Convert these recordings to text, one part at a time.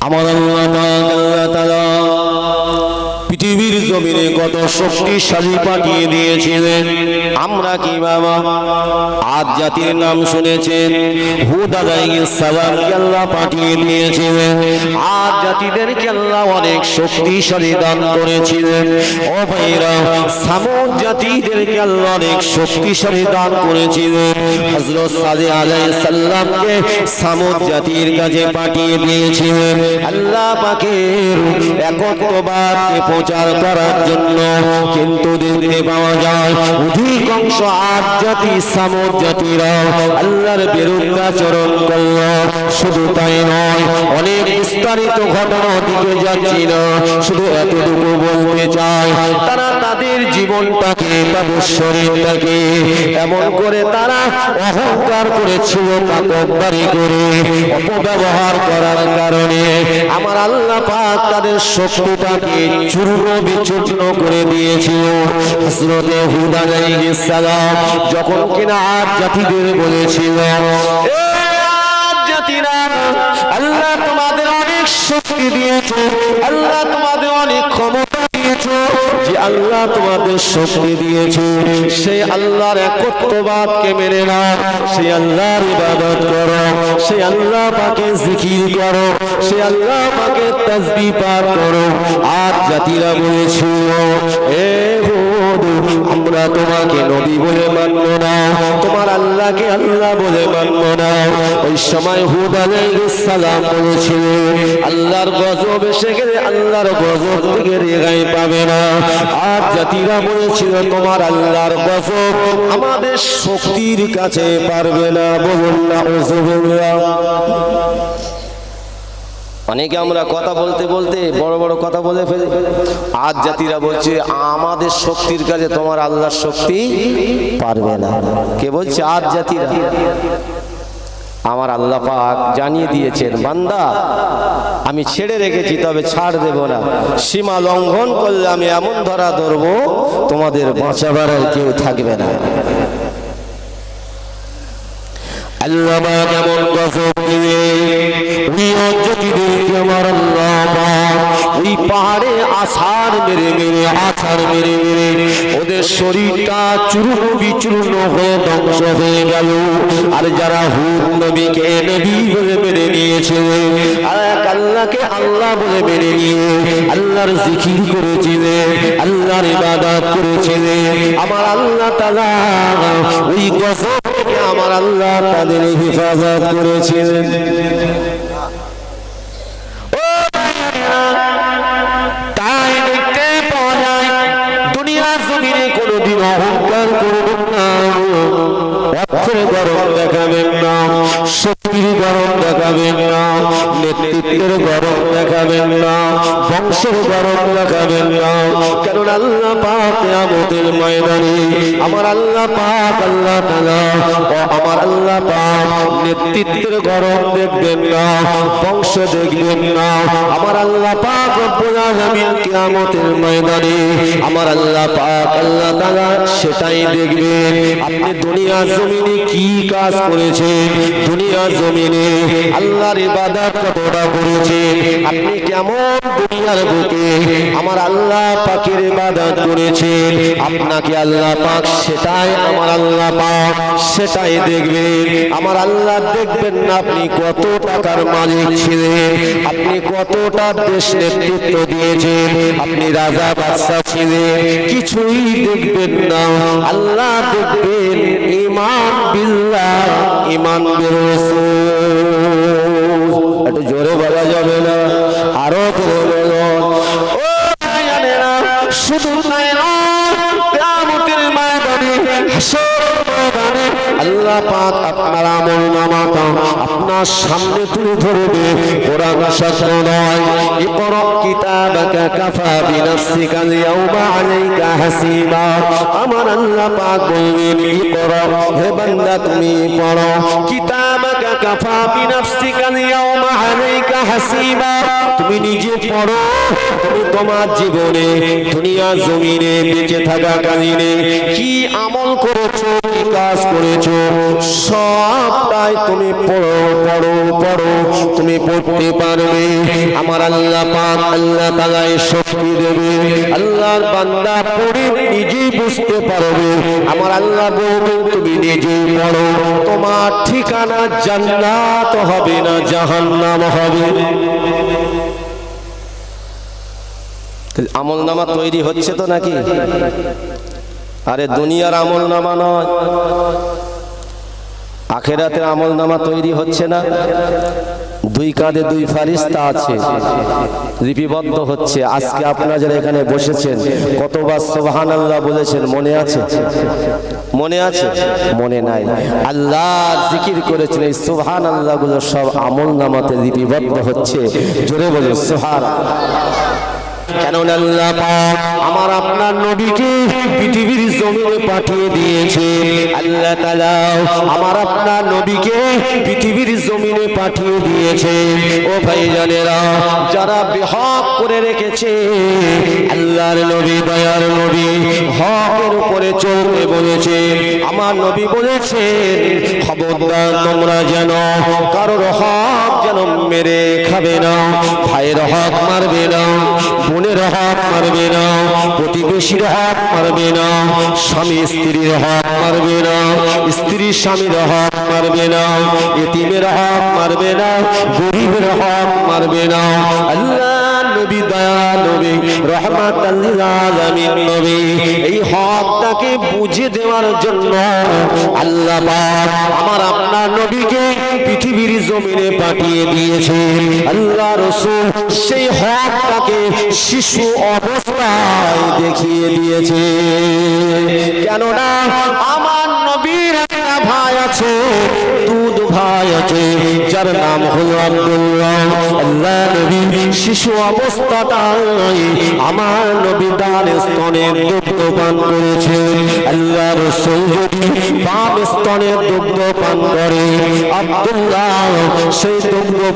আমার পৃথিবীর জমিনে কত শক্তিশালী পাঠিয়ে দিয়েছিলেন? আমরা কি বাবা? আজ জাতির নাম শুনেছেন, হুদ আলাইহিস সালামকে আল্লাহ পাঠিয়ে দিয়েছিলেন। আজ জাতিদেরকে আল্লাহ অনেক শক্তিশালী দান করেছিলেন। ও ভাইরা জাতিদেরকে আল্লাহ অনেক শক্তিশালী দান করেছিলেন হযরত সালেহ আলাইহিস সালামকে সামুদ জাতির কাছে পাঠিয়ে দিয়েছিলেন আল্লাহ পাকের একত্ববাদকে প্রচার করার জন্য কিন্তু দেখতে পাওয়া যায়, অধিকাংশ আজ জাতি সামুদ জাতিরা আল্লাহর বিরুদ্ধাচরণ করল। শুধু তাই নয়, অনেক বিস্তারিত ঘটনা দিকে যাচ্ছি না শুধু এতটুকু বলতে চাই, তারা তাদের জীবনটাকে তাদের শরীরটাকে এমন করে তারা অহংকার করেছিল তাকবদারি করে, অপব্যবহার করার কারণে। আমার আল্লাহ পাক তাদের শক্তিটাকে চূর্ণ বিচূর্ণ করে দিয়েছিল। হযরতে হুদ সালাম যখন কিনা আজ জাতিদের বলেছিল আল্লাহ তোমাদের অনেক শক্তি দিয়েছে, আল্লাহ তোমাদের অনেক ক্ষমতা যে আল্লাহ তোমাদের শক্তি দিয়েছে, সেই আল্লাহর একত্ববাদকে মেনে নাও, সেই আল্লাহর ইবাদত করো, সেই আল্লাহ পাকে জিকির করো। সেই আল্লাহ পাকে তাসবিহ পাঠ করো। আর জাতিরা বলেছিল, এ আমরা তোমাকে নবী বলে মানব না। তোমার আল্লাহকে আল্লাহ বলে মানব না। ওই সময় হুদ সালাম বলেছিলেন আল্লাহর গজব এসে গেলে আল্লাহর গজব থেকে রেগাই পাবে না। আর জাতিরা বলেছিল, তোমার আল্লাহর গজব আমাদের শক্তির কাছে পারবে না। বলুন না অনেকে আমরা কথা বলতে বলতে, বড় বড় কথা বলে ফেলি। আজ জাতিরা বলছে, আমাদের শক্তির কাছে তোমার আল্লাহর শক্তি পারবে না। কে বলছে? আজ জাতিরা আমার আল্লাহ পাক জানিয়ে দিয়েছেন, বান্দা, আমি ছেড়ে রেখেছি, তবে ছাড় দেব না। সীমা লঙ্ঘন করলে আমি এমন ধরা ধরবো, তোমাদের বাঁচাবার আর কেউ থাকবে না। আল্লাহ এমন কসম দিয়ে আমার ওই পাহাড়ে আছাড় মেরে মেরে আছাড় মেরে মেরে ওদের শরীরটা চূর্ণ বিচূর্ণ হয়ে ধ্বংস হয়ে গেল। আর যারা হুদ নবীকে নবী বলে মেনে নিয়েছে, আর আল্লাহকে আল্লাহ বলে মেনে নিয়ে আল্লাহর জিকির করেছিলেন আল্লাহর ইবাদত করেছিলেন আমার আল্লাহ তাআলা ওই গজব থেকে আমার আল্লাহ তাদের হেফাজত করেছিলেন অর্থের গরম দেখাবেন না, শক্তির গরম দেখাবেন না, নেতৃত্বের গরম দেখাবেন না, বংশের গরম দেখাবেন না কারণ আল্লাহ পাক কিয়ামতের ময়দানে, আমার আল্লাহ পাক, আল্লাহ তাআলা, ও আমার আল্লাহ পাক নেতৃত্বের গরম দেখবেন না, বংশ দেখবেন না। আমার আল্লাহ পাক রব্বুল আলামিন কিয়ামতের ময়দানে, আমার আল্লাহ পাক, আল্লাহ তাআলা সেটাই দেখবেন। আপনি দুনিয়া জমিনে কি কাজ করেছেন? দুনিয়া জমিনে আল্লাহর ইবাদত কতটা করেছেন? আপনি কেমন দুনিয়ার বুকে আমার আল্লাহ পাকের ইবাদত করেছেন আপনাকে আল্লাহ পাক সেটাই আমার আল্লাহ পাক সেটাই দেখবেন আমার আল্লাহ দেখবেন না আপনি কত টাকার মালিক ছিলেন আপনি কতটা দেশ নেতৃত্ব দিয়েছেন আপনি রাজা বাদশা ছিলেন কিছুই দেখবেন না। আল্লাহ দেখবেন ইমান বিল্লাহ ইমান বিল একটু জোরে বলা যাবে না? আরও তুলে ধরবে। কোরআন সত্য নয়। ইকরা কিতাবাকা কাফা বিনাফসিকা ইয়াউমা আলাইকা হাসিবা। আমার আল্লাহ পাক বলবেন ইকরা, হে বান্দা, তুমি পড়ো। কিতাবাকা কাফা বিনাফসিকা ইয়াউমা আলাইকা হাসিবা। তুমি নিজে পড়ো। তুমি তোমার জীবনে, দুনিয়া জমিনে বেঁচে থাকা কালীনে কি আমল করেছ করেছ কি কাজ করেছ, সবটাই তুমি পড়ো পড়ো পড়ো, তুমি পড়তে পারবে। আমার আল্লাহ পাক আল্লাহ তালাই শক্তি দেবে। আল্লাহর বান্দা পড়ে নিজেই বুঝতে পারবে। আমার আল্লাহ বলবেন, তুমি নিজেই পড়ো। তোমার ঠিকানা জান্নাত হবে না, জাহান্নাম হবে। আমল নামা তৈরি হচ্ছে তো নাকি? আরে দুনিয়ার আমল নামা নয়। আখেরাতের আমল নামা তৈরি হচ্ছে না। দুই কাঁধে দুই ফারিস্তা আছে। লিপিবদ্ধ হচ্ছে। আজকে আপনারা যারা এখানে বসেছেন, কতবার সোহান আল্লাহ বলেছেন, মনে আছে? মনে আছে? মনে নাই। আল্লাহ জিকির করেছেন, এই সোহান আল্লাহগুলো সব আমল নামাতে লিপিবদ্ধ হচ্ছে। জোরে বলে সোহান কেননা আল্লাহ পাক আমার আপনার নবীকে পৃথিবীর জমিনে পাঠিয়ে দিয়েছে। আল্লাহ তাআলা আমার আপনার নবীকে পৃথিবীর জমিনে পাঠিয়ে দিয়েছে। ও ভাইজানেরা, যারা বিহক করে রেখেছে, আল্লাহর নবী, দয়ার নবী, হকের উপরে চলতে বলেছে। আমার নবী বলেছেন খবরদার তোমরা যেন, কারোর হক যেন মেরে খাবে না, ভাইয়ের হক মারবে না, বোনের হক মারবে না, প্রতিবেশীর হক মারবে না, স্বামী স্ত্রীর হক মারবে না, স্ত্রী স্বামীর হক মারবে না, এতিমের হক মারবে না, গরিবের হক মারবে না। আল্লাহ নবী, দয়া নবী, রহমাত আলামিন নবী, এই হকটাকে বুঝে দেওয়ার জন্য আল্লাহ আমার আপনার নবীকে পৃথিবীর জমিনে পাঠিয়ে আল্লাহ রসুল সেই হকটাকে শিশু অবস্থায় দেখিয়ে দিয়েছে কেননা আমার নবীর একটা ভাই আছে, দুধ ভাই আছে, যার নাম হলো আব্দুল্লাহ। আল্লাহ নবী শিশু অবস্থাটাই আমার নবী দুগ্ধ পান করেছে আল্লাহ রসুল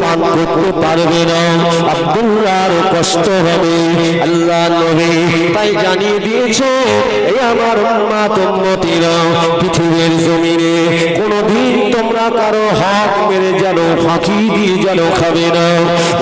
পান করতে পারবে না। কষ্ট হবে। আল্লাহ তাই জানিয়ে দিয়েছে আমার পৃথিবীর জমিনে কোনদিন তোমরা কারও হক মেরে যেন ফাঁকি দিয়ে যেন খাবে না।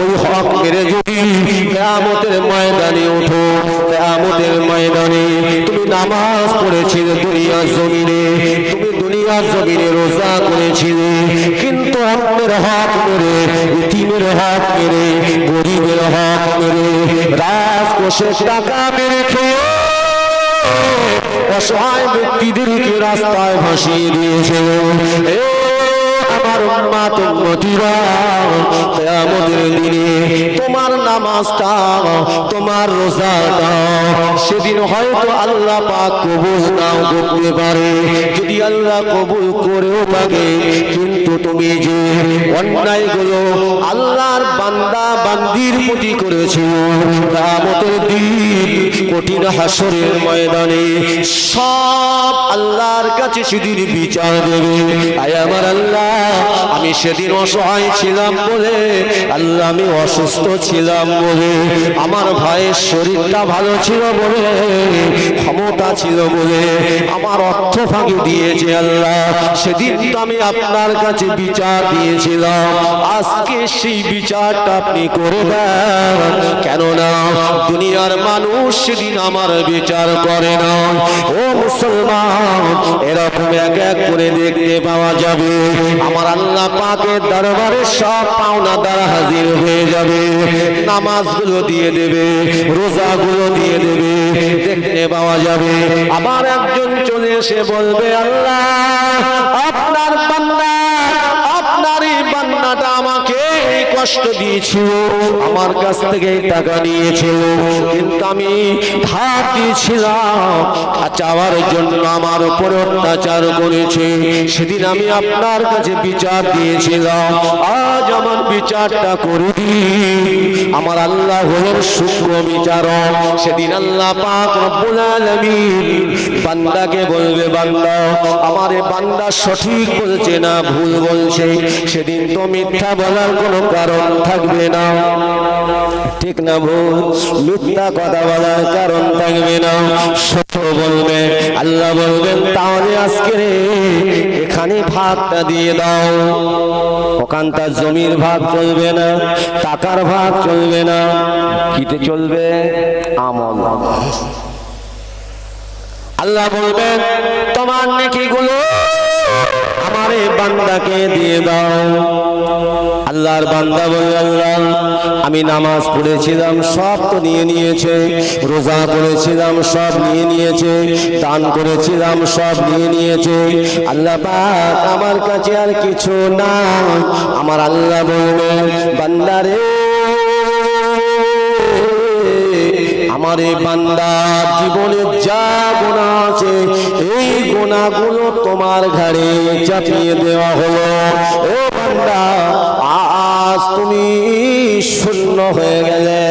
ওই হক মেরে যদি কেয়ামতের ময়দানে ওঠো, কেয়ামতের ময়দানে তুমি নামাজ পড়েছিলে দুনিয়ার জমিনে। দুনিয়ার জমিনে রোজা করেছিলে। কিন্তু অন্যের হক মেরে, ইতিমের হক মেরে, গরিবের হক মেরে রাজকোষের টাকা মেরে খেয়ে অসহায় ব্যক্তিদেরকে রাস্তায় ভাসিয়ে দিয়েছে। আমার উম্মাত উম্মতিরা দিনে তোমার নামাজটা, তোমার রোজাটা সেদিন হয়তো আল্লাহ পাক কবুল নাও করতে পারে। যদি আল্লাহ কবুল করেও থাকে কিন্তু তুমি যে অন্যায়গুলো আল্লাহর বান্দা বান্দির প্রতি করেছ কিয়ামতের দিন কঠিন হাসরের ময়দানে সব আল্লাহর কাছে সেদিন বিচার দেবে। আয় আমার আল্লাহ, আমি সেদিন অসহায় ছিলাম বলে, আল্লাহ আমি অসুস্থ ছিলাম বলে, আমার ভাইয়ের শরীরটা ভালো ছিল বলে, ক্ষমতা ছিল বলে, আমার অর্থ ফাঁকি দিয়েছে আল্লাহ। সেদিন তো আমি আপনার কাছে বিচার দিয়েছিলাম। আজকে সেই বিচারটা আপনি করে দেন কেননা দুনিয়ার মানুষ সেদিন আমার বিচার করে না। ও মুসলমান, এরকম এক এক করে দেখতে পাওয়া যাবে। আমার আল্লাহ পাকের দরবারে সব পাওনা দ্বারা হাজির হয়ে যাবে। নামাজগুলো দিয়ে দেবে, রোজাগুলো দিয়ে দেবে, দেখতে পাওয়া যাবে। আবার একজন চলে এসে বলবে, আল্লাহ, আপনার বান্দা কষ্ট দিয়েছিল, আমার কাছ থেকে টাকা নিয়েছিল। কিন্তু আমি ধার দিয়েছিলাম চাওয়ার জন্য আমার উপরে অত্যাচার করেছে। সেদিন আমি আপনার কাছে বিচার দিয়েছিলাম। আজ আমার বিচারটা করে আমার আল্লাহ হলেন সূক্ষ্ম বিচারক। সেদিন আল্লাহ পাক রব্বুল আলামিন বান্দাকে বলবে, বান্দা, আমারে বান্দা সঠিক বলছে না ভুল বলছে? সেদিন তো মিথ্যা বলার কোনো কারণ থাকবে না। ঠিক না ভুল, মিথ্যা কথা বলার কারণ থাকবে না। সত্য বলবে, আল্লাহ বলবেন, তাহলে আজকে এখানে ভাগটা দিয়ে দাও। ওখানটা জমির ভাগ চলবে না, টাকার ভাগ চলবে না। কিতে চলবে? আমল। আল্লাহ বলবেন, তোমার নাকি গুলো এই বান্দাকে দিয়ে দাও। আল্লাহর বান্দা বলে, আল্লাহ, আমি নামাজ পড়েছিলাম, সব তো নিয়ে নিয়েছে। রোজা করেছিলাম, সব নিয়ে নিয়েছে। দান করেছিলাম, সব নিয়ে নিয়েছে। আল্লাহ পাক আমার কাছে আর কিছু না আমার আল্লাহ বলবেন বান্দারে আমার এই বান্দার জীবনে যা গোনা আছে, এই গোনাগুলো তোমার ঘাড়ে চাপিয়ে দেওয়া হলো। ও বান্দা, আজ তুমি শূন্য হয়ে গেলে।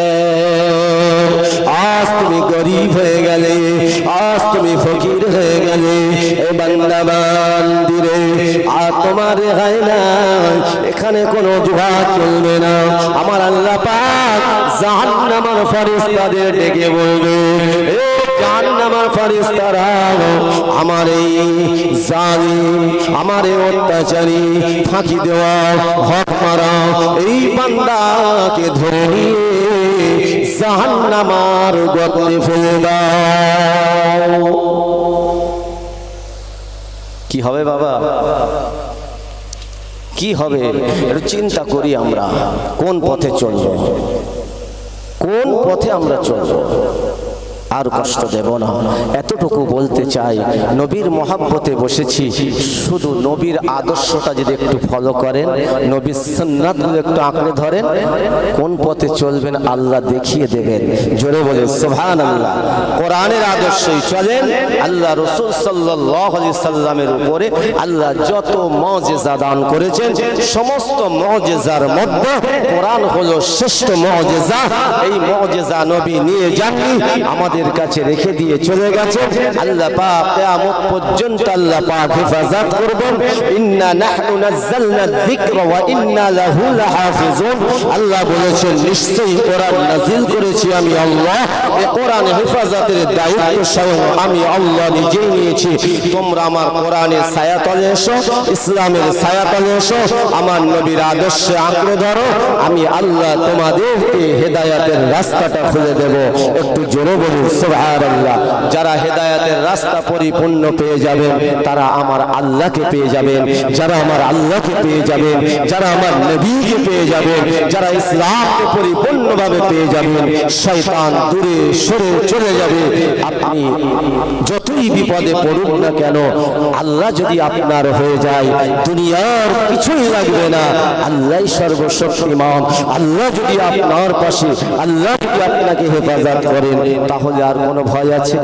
আজ তুমি গরিব হয়ে গেলে, আজ তুমি ফকির হয়ে গেলে। এ বান্দা বান্দিরে, আর তোমার রেহাই না এখানে কোনো জুহা চলবে না। আমার আল্লাহ পাক জাহান্নামার ফেরেশতাদের ডেকে বলবে জাহান্নামার ফেরেশতারা, আমার এই জালিম, আমার এই অত্যাচারী, ফাঁকি দেওয়া, হক মারা, এই বান্দাকে ধরে নিয়ে জাহান্নামার গর্তে ফেলে দাও। কি হবে বাবা? কি হবে? চিন্তা করি আমরা, কোন পথে চলব? কোন পথে আমরা চলব? আর কষ্ট দেব না। এতটুকু বলতে চাই, নবীর মহাব্বতে বসেছি। শুধু নবীর আদর্শটা যদি একটু ফলো করেন, নবীর সন্ন্যাতগুলো একটু আঁকড়ে ধরেন, কোন পথে চলবেন আল্লাহ দেখিয়ে দেবেন। জোরে বলে সোহান আল্লাহ কোরআনের আদর্শই চলেন, আল্লাহ রসুল সাল্লাহ সাল্লামের উপরে আল্লাহ যত মজেজা দান করেছেন, সমস্ত মজেজার মধ্যে কোরআন হলো শ্রেষ্ঠ মজেজা। এই মজেজা নবী নিয়ে যাননি, আমাদের কাছে রেখে দিয়ে চলে গেছে। আল্লাহ পাক কিয়ামত পর্যন্ত আল্লাহ পাক হেফাজত করবেন। ইন্না নাহনু নাযালনা যিকরা ওয়া ইন্না লাহু লাহাফিজুন। আল্লাহ বলেছেন, নিশ্চয়ই কোরআন নাজিল করেছি আমি আল্লাহ। এই কোরআন হেফাজতের দায়িত্ব স্বয়ং আমি আল্লাহ নিজেই নিয়েছি। তোমরা আমার কোরআনের ছায়াতলে এসো, ইসলামের ছায়াতলে এসো, আমার নবীর আদর্শে আঁকড়ে ধরো। আমি আল্লাহ তোমাদেরকে হেদায়াতের রাস্তাটা খুলে দেব। একটু জোরে বলুন যারা হেদায়াতের রাস্তা পরিপূর্ণ পেয়ে যাবেন, তারা আমার আল্লাহকে পেয়ে যাবেন, যারা আমার আল্লাহকে পেয়ে যাবেন, যারা আমার নবীকে পেয়ে যাবেন, যারা ইসলামকে পরিপূর্ণভাবে পেয়ে যাবেন। শয়তান দূরে সরে চলে যাবে। আপনি যতই বিপদে পড়ুন না কেন, আল্লাহ যদি আপনার হয়ে যায়, দুনিয়ার কিছুই লাগবে না। আল্লাহ সর্বশক্তিমান। আল্লাহ যদি আপনার পাশে, আল্লাহ যদি আপনাকে হেফাজত করেন, তাহলে আর কোনো ভয় আছে?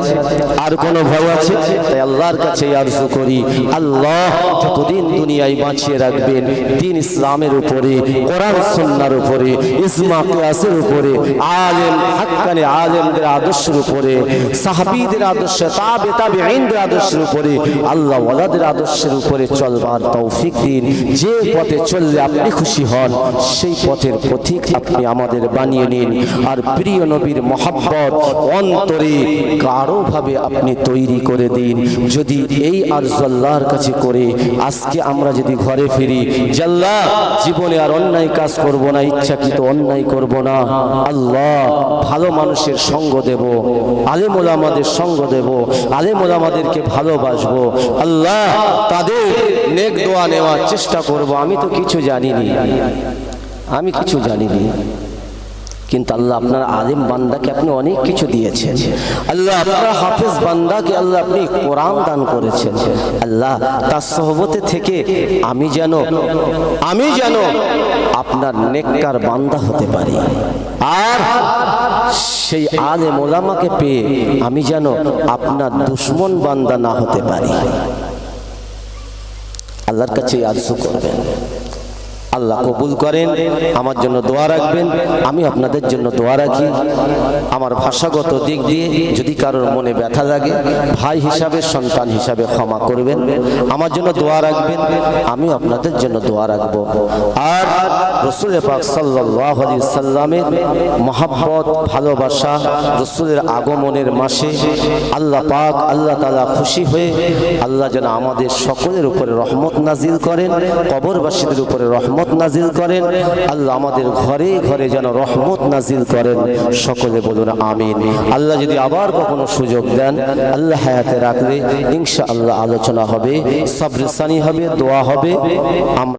আর কোনো ভয় আছে? তাই আল্লাহর কাছে আরজু করি। আল্লাহ যতদিন দুনিয়ায় বাঁচিয়ে রাখবেন, দিন ইসলামের উপরে, কোরআন সুন্নার উপরে ইসমা কিয়াসের উপরে আলেম, হাক্কানে আলেমদের আদর্শের উপরে সাহাবীদের আদর্শ, তাবে তাবে আইনদের আদর্শের উপরে আল্লাহ ওয়ালাদের আদর্শের উপরে চলবার তৌফিক দিন। যে পথে চললে আপনি খুশি হন, সেই পথের পথিক আপনি আমাদের বানিয়ে নিন। আর প্রিয় নবীর মহাব্বত, অন্তরে গাঢ়ভাবে আপনি তৈরি করে দিন। যদি এই আরজল্লাহর কাছে করে, আজকে আমরা যদি ঘরে ফিরি জাল্লা জীবনে আর অন্যায় কাজ করব না, ইচ্ছাকৃত অন্যায় করব না। আল্লাহ, ভালো মানুষের সঙ্গ দেব, আলেমুল আমাদের সঙ্গ দেব, আলেমুল আমাদেরকে ভালোবাসবো। আল্লাহ, তাদের নেক দোয়া নেওয়ার চেষ্টা করব, আমি তো কিছু জানিনি। আমি কিছু জানিনি। কিন্তু আল্লাহ আপনার আলিম বান্দাকে আপনি অনেক কিছু দিয়েছেন। আল্লাহ আপনার হাফেজ বান্দাকে আল্লাহ আপনি কোরআন দান করেছেন। আল্লাহ তার সহবতে থেকে আমি যেন আমি যেন আপনার নেককার বান্দা হতে পারি। আর সেই আলেম ওলামাকে পেয়ে আমি যেন আপনার দুশ্মন বান্দা না হতে পারি। আল্লাহর কাছে আরজু করবেন। আল্লাহ কবুল করেন। আমার জন্য দোয়া রাখবেন। আমি আপনাদের জন্য দোয়া রাখি। আমার ভাষাগত দিক দিয়ে যদি কারোর মনে ব্যথা লাগে, ভাই হিসাবে, সন্তান হিসাবে ক্ষমা করবেন। আমার জন্য দোয়া রাখবেন। আমি আপনাদের জন্য দোয়া রাখব। আর রসুল পাক সাল্লাহ আলি সাল্লামের মহাব্বত, ভালোবাসা রসুলের আগমনের মাসে আল্লাহ পাক আল্লাহ তালা খুশি হয়ে আল্লাহ যেন আমাদের সকলের উপরে রহমত নাজিল করেন, কবরবাসীদের উপরে রহমত নাজিল করেন। আল্লাহ আমাদের ঘরে ঘরে যেন রহমত নাজিল করেন। সকলে বলুন আমিন। আল্লাহ যদি আবার কখনো সুযোগ দেন, আল্লাহ হায়াতে রাখলে ইনশা আল্লাহ আলোচনা হবে সাবরিসানি হবে, দোয়া হবে। আমরা